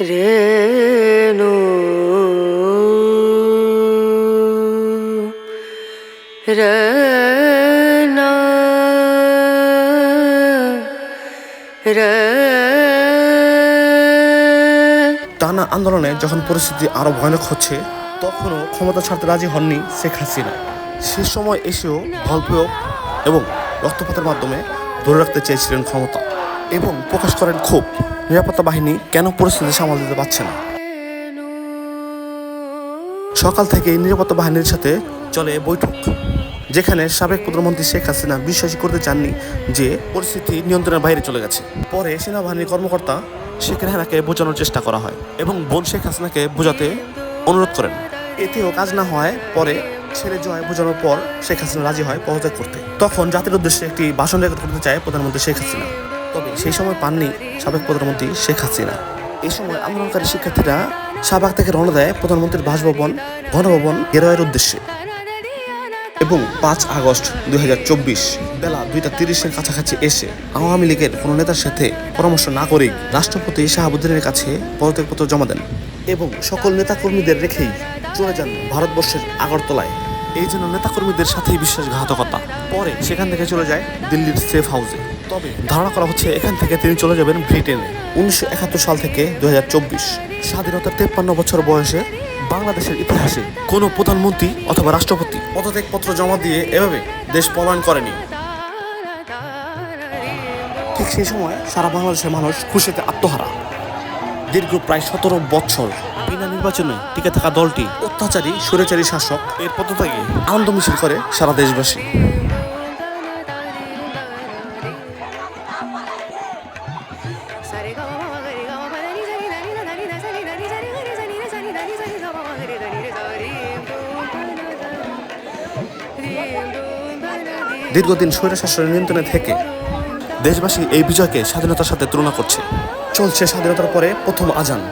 রেণু। রনা রে। টানা আন্দোলনে যখন পরিস্থিতি আরও ভয়ানক হচ্ছে, তখনও ক্ষমতা ছাড়তে রাজি হননি শেখ হাসিনা। সে সময় এসেও বল প্রয়োগ এবং রক্তপাতের মাধ্যমে ধরে রাখতে চেয়েছিলেন ক্ষমতা এবং প্রকাশ করেন ক্ষোভ। নিরাপত্তা বাহিনী কেন পরিস্থিতি সামাল দিতে পারছে না? সকাল থেকে নিরাপত্তা বাহিনীর সাথে চলে বৈঠক, যেখানে সাবেক প্রধানমন্ত্রী শেখ হাসিনা বিশ্বাসই করতে চাননি যে পরিস্থিতি নিয়ন্ত্রণের বাইরে চলে গেছে। পরে সেনাবাহিনীর কর্মকর্তা শেখ রেহানাকে বোঝানোর চেষ্টা করা হয় এবং বোন শেখ হাসিনাকে বোঝাতে অনুরোধ করেন। এতেও কাজ না হয়, পরে ছেলে জয় বোঝানোর পর শেখ হাসিনা রাজি হয় পদত্যাগ করতে। তখন জাতির উদ্দেশ্যে একটি ভাষণ রেকর্ড করতে চায় প্রধানমন্ত্রী শেখ হাসিনা। তবে সেই সময় পাননি সাবেক প্রধানমন্ত্রী শেখ হাসিনা। এই সময় আন্দোলনকারী শিক্ষার্থীরা শাহবাগ থেকে রওনা দেয় প্রধানমন্ত্রীর বাসভবন, গণভবন গেরোয়ের উদ্দেশ্যে। এবং পাঁচ আগস্ট দুই হাজার চব্বিশ বেলা দুইটা তিরিশের কাছাকাছি এসে আওয়ামী লীগের কোনো নেতার সাথে পরামর্শ না করেই রাষ্ট্রপতি শাহাবুদ্দিনের কাছে পদত্যাগপত্র জমা দেন এবং সকল নেতাকর্মীদের রেখেই চলে যান ভারতবর্ষের আগরতলায়। এই জন্য নেতাকর্মীদের সাথেই বিশ্বাসঘাতকতা। পরে সেখান থেকে চলে যায় দিল্লির সেফ হাউসে। তবে ধারণা করা হচ্ছে এখান থেকে তিনি চলে যাবেন ব্রিটেনে। উনিশশো একাত্তর সাল থেকে দুই স্বাধীনতার তেপ্পান্ন বছর বয়সে বাংলাদেশের ইতিহাসে কোনো প্রধানমন্ত্রী অথবা রাষ্ট্রপতি পদত্যাগপত্র জমা দিয়ে এভাবে দেশ পলায়ন করেনি। ঠিক সেই সময় সারা বাংলাদেশের মানুষ খুশিতে আত্মহারা। দীর্ঘ প্রায় সতেরো বছর বিনা নির্বাচনে টিকে থাকা দলটি অত্যাচারী স্বৈরাচারী শাসক এর পদত্যাগে আনন্দ মিছিল করে সারা দেশবাসী। দীর্ঘদিন স্বৈর শাসনের নিয়ন্ত্রণে থেকে দেশবাসী এই বিজয়কে স্বাধীনতার সাথে তুলনা করছে। চলছে স্বাধীনতার পরে প্রথম আজান।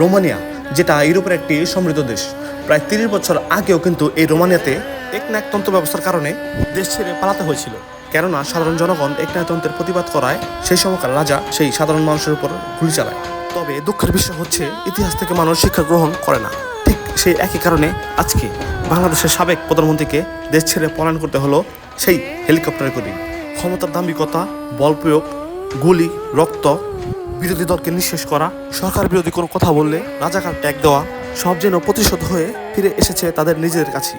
রোমানিয়া, যেটা ইউরোপের একটি সমৃদ্ধ দেশ, প্রায় তিরিশ বছর আগেও কিন্তু এই রোমানিয়াতে একনায়কতন্ত্র ব্যবস্থার কারণে দেশ ছেড়ে পালাতে হয়েছিল। কেননা সাধারণ জনগণ একনায়কতন্ত্রের প্রতিবাদ করায় সেই সময়কার রাজা সেই সাধারণ মানুষের উপর গুলি চালায়। তবে দুঃখের বিষয় হচ্ছে ইতিহাস থেকে মানুষ শিক্ষা গ্রহণ করে না। ঠিক সেই একই কারণে আজকে বাংলাদেশের সাবেক প্রধানমন্ত্রীকে দেশ ছেড়ে পলায়ন করতে হলো সেই হেলিকপ্টারে করে ক্ষমতার দাম্ভিকতা বল প্রয়োগ গুলি রক্ত বিরোধী দলকে নিঃশেষ করা সরকার বিরোধী কোনো কথা বললে রাজাকার ট্যাগ দেওয়া সব যেন প্রতিশোধ হয়ে ফিরে এসেছে তাদের নিজেদের না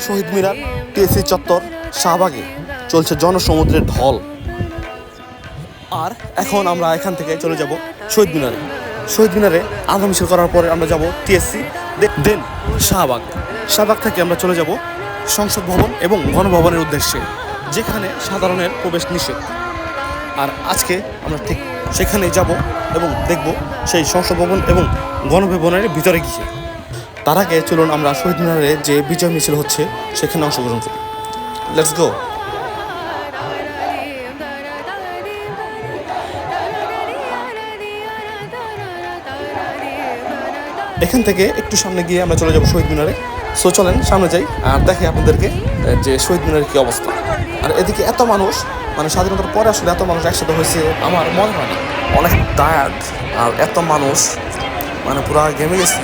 শহীদ মিনার টিএসসি চত্বর শাহবাগে চলছে জনসমুদ্রের ঢল। আর এখন আমরা এখান থেকে চলে যাব শহীদ মিনারে। শহীদ মিনারে আধা মিছিল করার পরে আমরা যাব টিএসসি দেন শাহবাগ। শাহবাগ থেকে আমরা চলে যাব সংসদ ভবন এবং গণভবনের উদ্দেশ্যে, যেখানে সাধারণের প্রবেশ নিষেধ। আর আজকে আমরা ঠিক সেখানেই যাব এবং দেখব সেই সংসদ ভবন এবং গণভবনের ভিতরে গিয়ে তার আগে চলুন আমরা শহীদ মিনারে যে বিজয় মিছিল হচ্ছে, সেখানে অংশগ্রহণ করি। লেটস গো এখান থেকে একটু সামনে গিয়ে আমরা চলে যাব শহীদ মিনারে। সো চলেন, সামনে যাই আর দেখে আপনাদেরকে যে শহীদ মিনারের কি অবস্থা। আর এদিকে এত মানুষ মানে স্বাধীনতার পরে আসলে এত মানুষ একসাথে হয়েছে, আমার মনে হয় না। অনেক টায়ার্ড আর এত মানুষ মানে পুরো গেমে গেছি।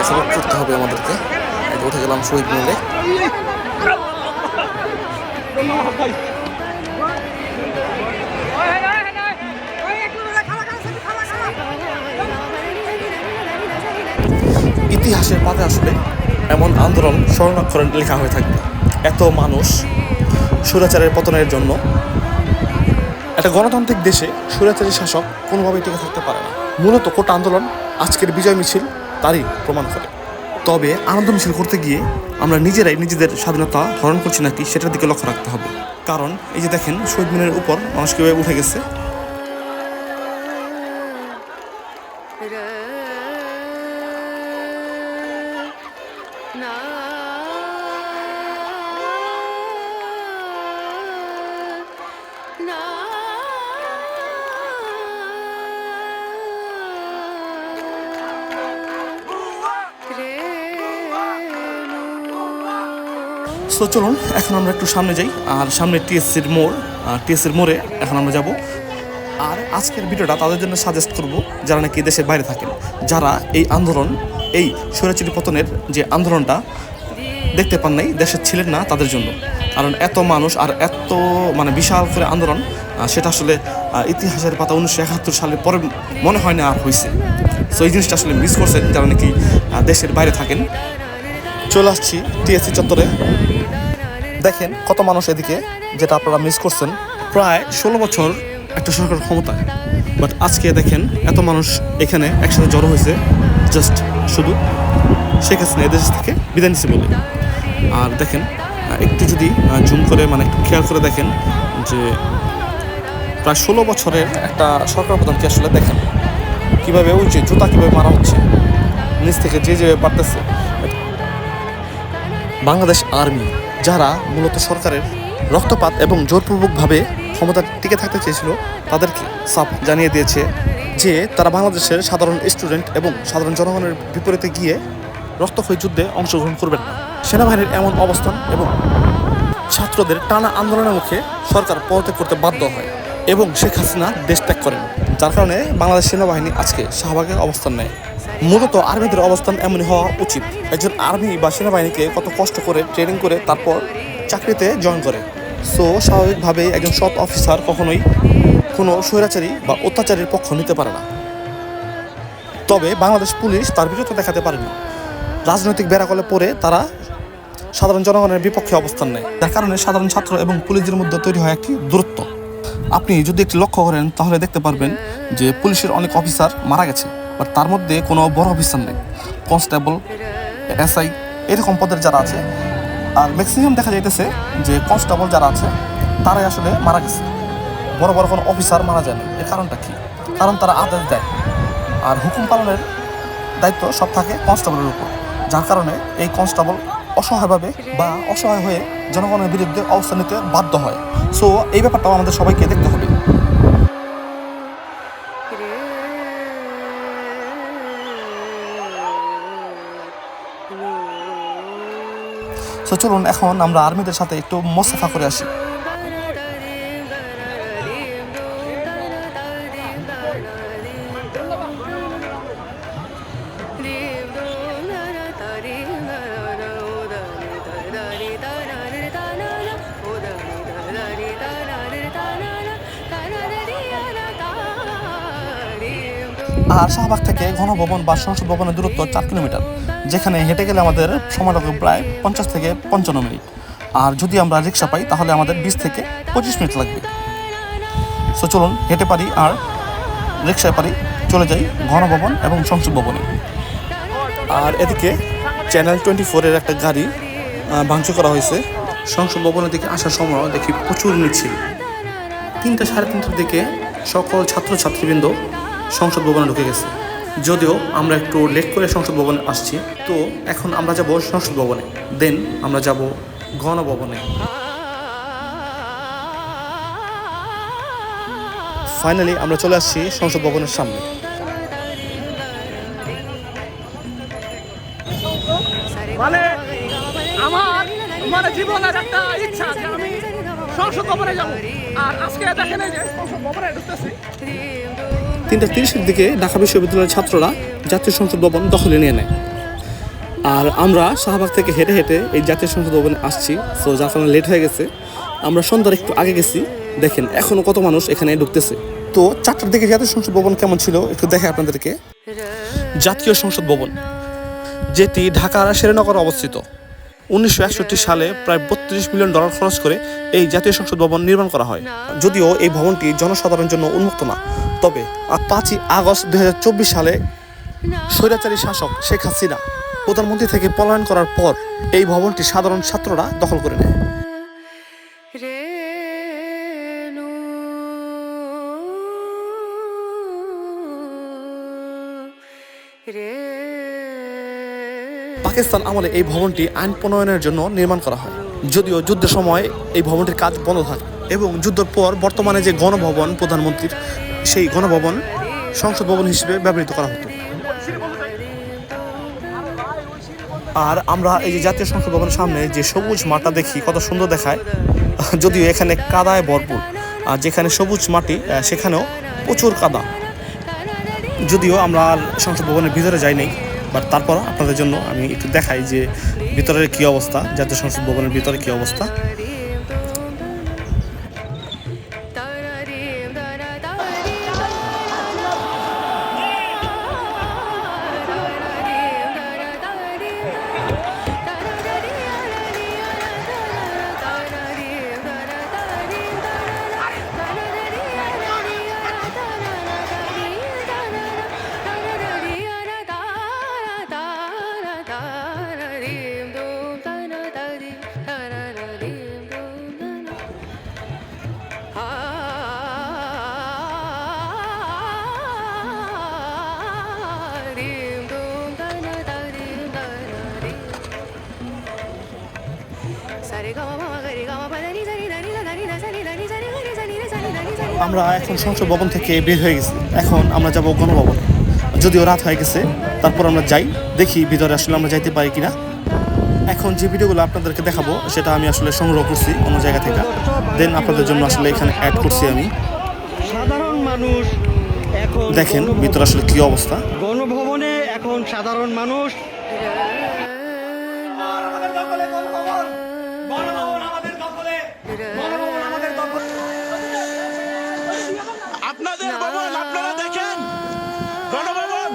এখন করতে হবে আমাদেরকে। উঠে গেলাম শহীদ মিনারে। ইতিহাসের পাতে আসলে এমন আন্দোলন স্মরণাক্ষরে লেখা হয়ে থাকবে। এত মানুষ স্বৈরাচারের পতনের জন্য একটা গণতান্ত্রিক দেশে স্বৈরাচারী শাসক কোনোভাবেই টিকে থাকতে পারে না। মূলত কোটা আন্দোলন, আজকের বিজয় মিছিল, তারই প্রমাণ করে তবে আনন্দ মিছিল করতে গিয়ে আমরা নিজেরাই নিজেদের স্বাধীনতা হরণ করছি নাকি সেটার দিকে লক্ষ্য রাখতে হবে। কারণ এই যে দেখেন, শহীদ মিনারের উপর মানুষ কীভাবে উঠে গেছে সো চলুন, এখন আমরা একটু সামনে যাই। আর সামনে টিএসসির মোড় টিএসসির মোড়ে এখন আমরা যাব। আর আজকের ভিডিওটা তাদের জন্য সাজেস্ট করব, যারা নাকি দেশের বাইরে থাকেন, যারা এই আন্দোলন, এই স্বৈরাচারী পতনের যে আন্দোলনটা দেখতে পান নাই, দেশে ছিলেন না তাদের জন্য। কারণ এত মানুষ আর এত মানে বিশাল করে আন্দোলন সেটা আসলে ইতিহাসের পাতা উনিশশো একাত্তর সালের পরে মনে হয় না আর হয়েছে সো এই জিনিসটা আসলে মিস করছেন যারা নাকি দেশের বাইরে থাকেন। চলে আসছি টিএসসি চত্বরে। দেখেন কত মানুষ এদিকে, যেটা আপনারা মিস করছেন। প্রায় ষোলো বছর একটা সরকার ক্ষমতায় বাট আজকে দেখেন এত মানুষ এখানে একসাথে জড়ো হয়েছে জাস্ট শুধু শেখ হাসিনা এদেশ থেকে বিদায় নিচ্ছে বলে। আর দেখেন একটু যদি জুম করে মানে একটু খেয়াল করে দেখেন যে প্রায় ষোলো বছরের একটা সরকার প্রধানকে আসলে দেখেন? কীভাবে ওই যে জুতা কীভাবে মারা হচ্ছে? নিচ থেকে যে যে পারতেছে বাংলাদেশ আর্মি, যারা মূলত সরকারের রক্তপাত এবং জোরপূর্বকভাবে ক্ষমতা টিকে থাকতে চেয়েছিল, তাদেরকে সাপ জানিয়ে দিয়েছে যে তারা বাংলাদেশের সাধারণ স্টুডেন্ট এবং সাধারণ জনগণের বিপরীতে গিয়ে রক্তক্ষয়ী যুদ্ধে অংশগ্রহণ করবেন না। সেনাবাহিনীর এমন অবস্থান এবং ছাত্রদের টানা আন্দোলনের মুখে সরকার পদত্যাগ করতে বাধ্য হয় এবং শেখ হাসিনা দেশ ত্যাগ করেন, যার কারণে বাংলাদেশ সেনাবাহিনী আজকে শাহবাগের অবস্থান নেয়। মূলত আর্মিদের অবস্থান এমনই হওয়া উচিত। একজন আর্মি বা সেনাবাহিনীকে কত কষ্ট করে ট্রেনিং করে তারপর চাকরিতে জয়েন করে। সো, স্বাভাবিকভাবেই একজন সৎ অফিসার কখনোই কোনো স্বৈরাচারী বা অত্যাচারীর পক্ষ নিতে পারে না। তবে বাংলাদেশ পুলিশ তার বিরুদ্ধে দেখাতে পারেনি। রাজনৈতিক বেড়াকলে পড়ে তারা সাধারণ জনগণের বিপক্ষে অবস্থান নেয়। যার কারণে সাধারণ ছাত্র এবং পুলিশদের মধ্যে তৈরি হয় একটি দূরত্ব। আপনি যদি একটি লক্ষ্য করেন, তাহলে দেখতে পারবেন যে পুলিশের অনেক অফিসার মারা গেছে। বাট তার মধ্যে কোনো বড় অফিসার নেই। কনস্টেবল, এসআই, এরকম পদের যারা আছে। আর ম্যাক্সিমাম দেখা যাইতেছে যে কনস্টেবল যারা আছে, তারাই আসলে মারা গেছে। বড় বড় কোনো অফিসার মারা যায়নি। এর কারণটা কী? কারণ তারা আদেশ দেয়। আর হুকুম পালনের দায়িত্ব সব থাকে কনস্টেবলের উপর। যার কারণে এই কনস্টেবল অসহায়ভাবে বা অসহায় হয়ে জনগণের বিরুদ্ধে অবস্থান নিতে বাধ্য হয়। সো এই ব্যাপারটাও আমাদের সবাইকে দেখতে হবে। সো চলুন এখন আমরা আর্মিদের সাথে একটু মোসাফা করে আসি। আর শাহবাগ থেকে ঘনভবন বা সংসদ ভবনের দূরত্ব চার কিলোমিটার, যেখানে হেঁটে গেলে আমাদের সময় লাগবে প্রায় পঞ্চাশ থেকে পঞ্চান্ন মিনিট। আর যদি আমরা রিক্সা পাই, তাহলে আমাদের বিশ থেকে পঁচিশ মিনিট লাগবে। সো চলুন হেঁটে পারি আর রিক্সায় পারি, চলে যাই ঘনভবন এবং সংসদ ভবনে। আর এদিকে চ্যানেল টোয়েন্টি ফোরের একটা গাড়ি ভাঙচুর করা হয়েছে। সংসদ ভবনের দিকে আসার সময় দেখি প্রচুর মিছিল। তিনটা সাড়ে তিনটার দিকে সকল ছাত্রছাত্রীবৃন্দ সংসদ ভবনে ঢুকে গেছে। যদিও আমরা একটু লেট করে সংসদ ভবনে আসছি, তো এখন আমরা যাব সংসদ ভবনে। দেন আমরা যাব গণভবনে। ফাইনালি আমরা চলে আসছি সংসদ ভবনের সামনে। মানে সংসদ ভবনে যাব। আর আজকে দেখেন যে সংসদ ভবনে ঢুকতেছি। তিনটা তিরিশের দিকে ঢাকা বিশ্ববিদ্যালয়ের ছাত্ররা জাতীয় সংসদ ভবন দখলে নিয়ে নেয়। আর আমরা শাহবাগ থেকে হেঁটে হেঁটে এই জাতীয় সংসদ ভবনে আসছি। সো যার কারণে লেট হয়ে গেছে। আমরা সন্ধ্যার একটু আগে গেছি। দেখেন, এখনও কত মানুষ এখানে ঢুকতেছে। তো চারটার দিকে জাতীয় সংসদ ভবন কেমন ছিল? একটু দেখে আপনাদেরকে। জাতীয় সংসদ ভবন, যেটি ঢাকার শ্রীনগরে অবস্থিত। উনিশশো একষট্টি সালে প্রায় বত্রিশ মিলিয়ন ডলার খরচ করে এই জাতীয় সংসদ ভবন নির্মাণ করা হয়। যদিও এই ভবনটি জনসাধারণের জন্য উন্মুক্ত না। তবে পাঁচই আগস্ট দুই হাজার চব্বিশ সালে স্বৈরাচারী শাসক শেখ হাসিনা প্রধানমন্ত্রী থেকে পলায়ন করার পর এই ভবনটি সাধারণ ছাত্ররা দখল করে নেয়। পাকিস্তান আমলে এই ভবনটি আইন প্রণয়নের জন্য নির্মাণ করা হয়। যদিও যুদ্ধের সময় এই ভবনটির কাজ বন্ধ থাকে এবং যুদ্ধের পর বর্তমানে যে গণভবন প্রধানমন্ত্রীর সেই গণভবন সংসদ ভবন হিসেবে ব্যবহৃত করা হতো। আর আমরা এই যে জাতীয় সংসদ ভবনের সামনে যে সবুজ মাঠটা দেখি, কত সুন্দর দেখায়। যদিও এখানে কাদায় ভরপুর, আর যেখানে সবুজ মাটি সেখানেও প্রচুর কাদা। যদিও আমরা আর সংসদ ভবনের ভিতরে যাই নাই, বাট তারপর আপনাদের জন্য আমি একটু দেখাই যে ভিতরের কী অবস্থা, জাতীয় সংসদ ভবনের ভিতরে কী অবস্থা। আমরা এখন সংসদ ভবন থেকে বের হয়ে গেছি। এখন আমরা যাব গণভবন। যদিও রাত হয়ে গেছে তারপর আমরা যাই দেখি ভিতরে আসলে আমরা যাইতে পারি কিনা। এখন যে ভিডিওগুলো আপনাদেরকে দেখাবো সেটা আমি আসলে সংগ্রহ করছি অন্য জায়গা থেকে। দেন আপনাদের জন্য আসলে এখানে অ্যাড করছি আমি। সাধারণ মানুষ দেখেন ভিতরে আসলে কি অবস্থা। গণভবনে এখন সাধারণ মানুষ আপনাদের ভবন, আপনারা দেখেন। গণভবন।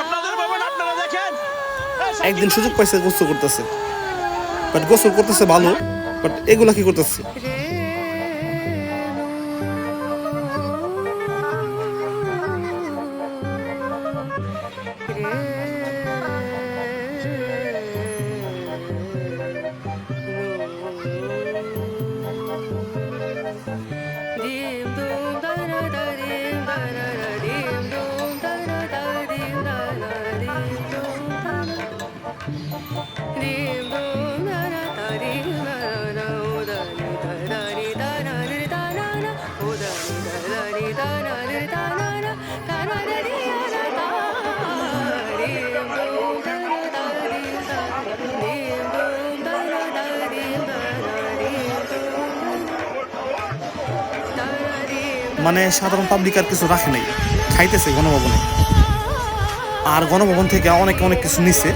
আপনাদের ভবন, আপনারা দেখেন। একদিন সুযোগ পাইছে, গোসল করতেছে। বাট গোসল করতেছে ভালো, বাট এগুলা কি করতেছে? মানে সাধারণ পাবলিক আর কিছু রাখে নাই। খাইতেছে গণভবনে। আর গণভবন থেকে অনেক অনেক কিছু নিছে।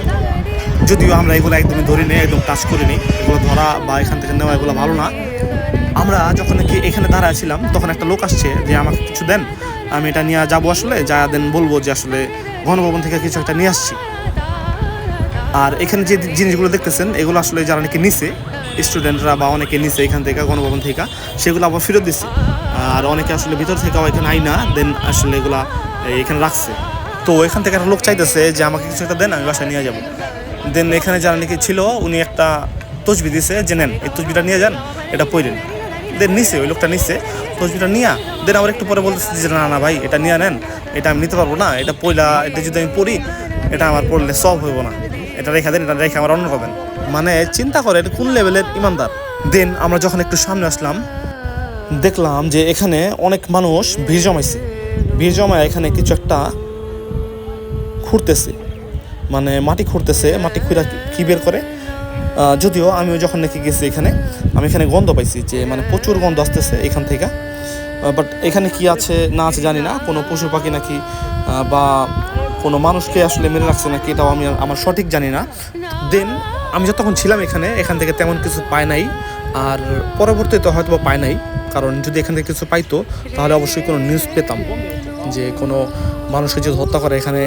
যদিও আমরা এগুলো একদমই ধরি নেই, একদম টাচ করি নি এগুলো ধরা বা এখান থেকে নেওয়া এগুলো ভালো না। আমরা যখন নাকি এখানে দাঁড়ায় ছিলাম, তখন একটা লোক আসছে যে, আমাকে কিছু দেন, আমি এটা নিয়ে যাব আসলে। যা দেন বলব যে, আসলে গণভবন থেকে কিছু একটা নিয়ে আসছি। আর এখানে যে জিনিসগুলো দেখতেছেন, এগুলো আসলে যারা নাকি নিছে স্টুডেন্টরা বা অনেকে নিছে এখান থেকে, গণভবন থেকে, সেগুলো আবার ফেরত দিচ্ছে আর অনেকে আসলে ভিতর থেকেও এখানে আই না দেন আসলে এগুলা এখানে রাখছে। তো এখান থেকে একটা লোক চাইতেছে যে, আমাকে কিছু একটা দেন, আমি বাসায় নিয়ে যাব। দেন এখানে যারা নাকি ছিল, উনি একটা তসবি দিছে যে, নেন, এই তসবিটা নিয়ে যান, এটা পইলেন দেন নিছে, ওই লোকটা নিছে, তসবিটা নিয়া দেন আবার একটু পরে বলতেছে যে, না না ভাই, এটা নিয়ে নেন, এটা আমি নিতে পারব না, এটা পয়লা এটা যদি আমি পড়ি এটা আমার পড়লে সব হইব না, এটা রেখা দেন, এটা রেখে আমার অন্য করবেন মানে চিন্তা করেন, কোন লেভেলের ইমানদার? দেন আমরা যখন একটু সামনে আসলাম দেখলাম যে এখানে অনেক মানুষ ভিড় জমাইছে। ভিড় জমায় এখানে কিছু একটা খুঁড়তেছে। মানে মাটি খুঁড়তেছে, মাটি খুঁড়া কি বের করে? যদিও আমিও যখন নাকি গেছি এখানে, আমি এখানে গন্ধ পাইছি যে মানে প্রচুর গন্ধ আসতেছে এখান থেকে। বাট এখানে কি আছে না আছে জানি না। কোনো পশু পাখি নাকি বা কোনো মানুষকে আসলে মেরে রাখছে নাকি এটাও আমি আমার সঠিক জানি না। দেন আমি যতক্ষণ ছিলাম এখানে, এখান থেকে তেমন কিছু পাই নাই। আর পরবর্তীতে হয়তো পাই নাই। কারণ যদি এখান থেকে কিছু পাইতো, তাহলে অবশ্যই কোনো নিউজ পেতাম। যে কোনো মানুষকে যদি হত্যা করে এখানে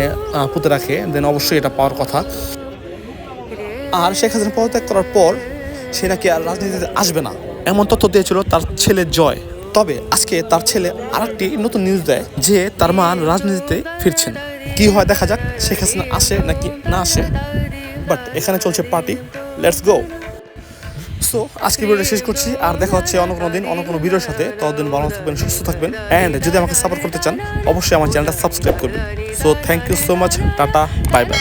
পুঁতে রাখে দেন অবশ্যই এটা পাওয়ার কথা। আর শেখ হাসিনা পদত্যাগ করার পর সে নাকি আর রাজনীতিতে আসবে না। এমন তথ্য দিয়েছিল তার ছেলে জয়। তবে আজকে তার ছেলে আরেকটি নতুন নিউজ দেয়, যে তার মা রাজনীতিতে ফিরছেন। কি হয় দেখা যাক, শেখ হাসিনা আসে নাকি না আসে। বাট এখানে চলছে পার্টি লেটস গো সো আজকে ভিডিওটা শেষ করছি, আর দেখা হচ্ছে অন্য কোনো দিন, অন্য কোনো ভিডিওর সাথে। ততদিন ভালো থাকবেন, সুস্থ থাকবেন অ্যান্ড যদি আমাকে সাপোর্ট করতে চান, অবশ্যই আমার চ্যানেলটা সাবস্ক্রাইব করবেন। So thank you so much tata bye bye